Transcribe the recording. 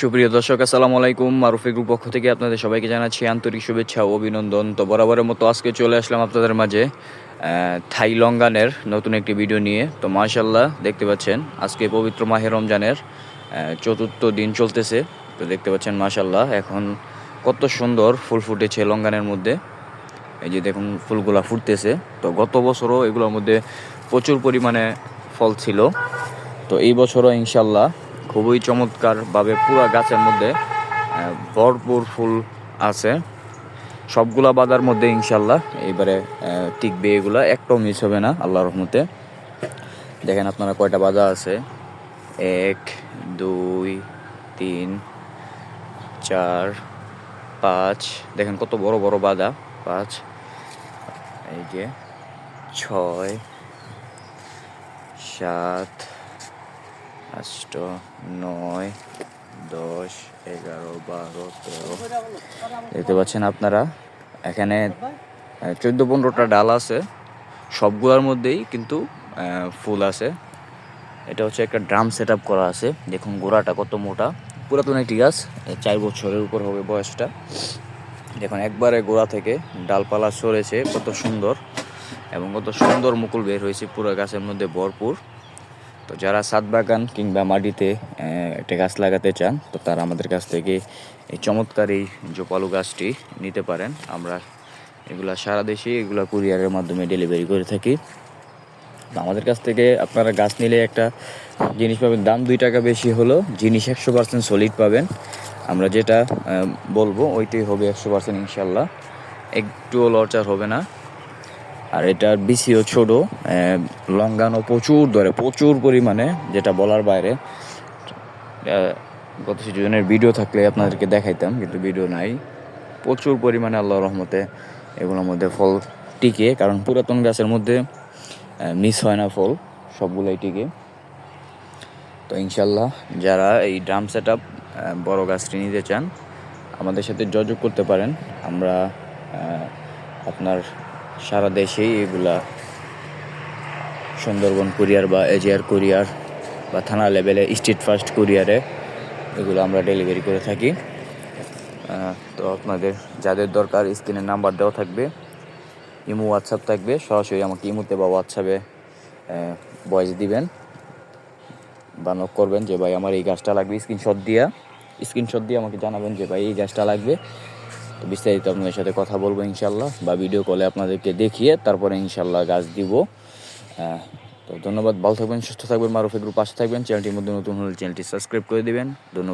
সুপ্রিয় দর্শক, আসসালামু আলাইকুম। মারুফি গ্রুপ পক্ষ থেকে আপনাদের সবাইকে জানাচ্ছি আন্তরিক শুভেচ্ছা ও অভিনন্দন। তো বরাবরের মতো আজকে চলে আসলাম আপনাদের মাঝে থাই লঙ্গানের নতুন একটি ভিডিও নিয়ে। তো মাশাল্লাহ দেখতে পাচ্ছেন, আজকে পবিত্র মাহে রমজানের চতুর্থ দিন চলতেছে। তো দেখতে পাচ্ছেন মাশাল্লাহ এখন কত সুন্দর ফুল ফুটেছে লঙ্গানের মধ্যে। এই যে দেখুন, ফুলগুলা ফুটতেছে। তো গত বছরও এগুলোর মধ্যে প্রচুর পরিমাণে ফল ছিল। তো এই বছরও ইনশাল্লাহ খুবই চমৎকারভাবে পুরা গাছের মধ্যে ভরপুর ফুল আছে। সবগুলা বাদার মধ্যে ইনশাল্লাহ এইবারে টিকবে এগুলা, একটাও মিস হবে না, আল্লাহর রহমতে। দেখেন আপনারা কয়টা বাদা আছে? এক, দুই, তিন, চার, পাঁচ, দেখেন কত বড় বড় বাদা, পাঁচ, এই যে ছয়, সাত আষ্ট নয়, দশ, এগারো, বারো, তেরো। দেখতে পাচ্ছেন আপনারা, এখানে চোদ্দ, পনেরোটা ডাল আছে। সবগুলোর মধ্যেই কিন্তু ফুল আছে। এটা হচ্ছে একটা ড্রাম সেট করা আছে। দেখুন গোড়াটা কত মোটা। পুরাতন একটি গাছ চার বছরের উপর হবে বয়সটা। দেখুন, একবারে গোড়া থেকে ডালপালা সরেছে, কত সুন্দর। এবং কত সুন্দর মুকুল বের হয়েছে, পুরো গাছের মধ্যে ভরপুর। তো যারা ছাদ বাগান কিংবা মাটিতে একটা গাছ লাগাতে চান, তো তারা আমাদের কাছ থেকে এই চমৎকার এই জোপালু গাছটি নিতে পারেন। আমরা এগুলা সারা দেশে এগুলা কুরিয়ারের মাধ্যমে ডেলিভারি করে থাকি। আমাদের কাছ থেকে আপনারা গাছ নিলে একটা জিনিস পাবেন, দাম দুই টাকা বেশি হলো জিনিস একশো পার্সেন্ট সলিড পাবেন। আমরা যেটা বলব, ওইটাই হবে একশো পার্সেন্ট ইনশাল্লাহ। একটুও লরচার হবে না। আর এটার বিসিও ছোট লঙ্গানো প্রচুর ধরে, প্রচুর পরিমাণে, যেটা বলার বাইরে। গত সিজনের ভিডিও থাকলে আপনাদেরকে দেখাইতাম, কিন্তু ভিডিও নাই। প্রচুর পরিমাণে আল্লাহ রহমতে এগুলোর মধ্যে ফল টিকে, কারণ পুরাতন গাছের মধ্যে মিস হয় না ফল, সবগুলোই টিকে। তো ইনশাল্লাহ যারা এই ড্রাম সেট আপ বড় গাছটি নিতে চান, আমাদের সাথে যোগাযোগ করতে পারেন। আমরা আপনার সারা দেশেই এগুলা সুন্দরবন কুরিয়ার বা এজিআর কুরিয়ার বা থানা লেভেলে স্ট্রিট ফার্স্ট কুরিয়ারে এগুলো আমরা ডেলিভারি করে থাকি। তো আপনাদের যাদের দরকার স্ক্রিনের নাম্বার দেওয়া থাকবে, ইমো হোয়াটসঅ্যাপ থাকবে, সরাসরি আমাকে ইমোতে বা হোয়াটসঅ্যাপে ভয়েস দিবেন বা নক করবেন যে, ভাই, আমার এই গাছটা লাগবে। স্ক্রিনশট দিয়া স্ক্রিনশট দিয়ে আমাকে জানাবেন যে, ভাই, এই গাছটা লাগবে। তো বিস্তারিত আপনাদের সাথে কথা বলব ইনশাল্লাহ বা ভিডিও কলে আপনাদেরকে দেখিয়ে তারপরে ইনশাল্লাহ গাছ দিব। তো ধন্যবাদ। ভালো থাকবেন, সুস্থ থাকবেন মারুফে গ্রুপ পাশে থাকবেন। চ্যানেলটির মধ্যে নতুন হলে চ্যানেলটি সাবস্ক্রাইব করে দেবেন। ধন্যবাদ।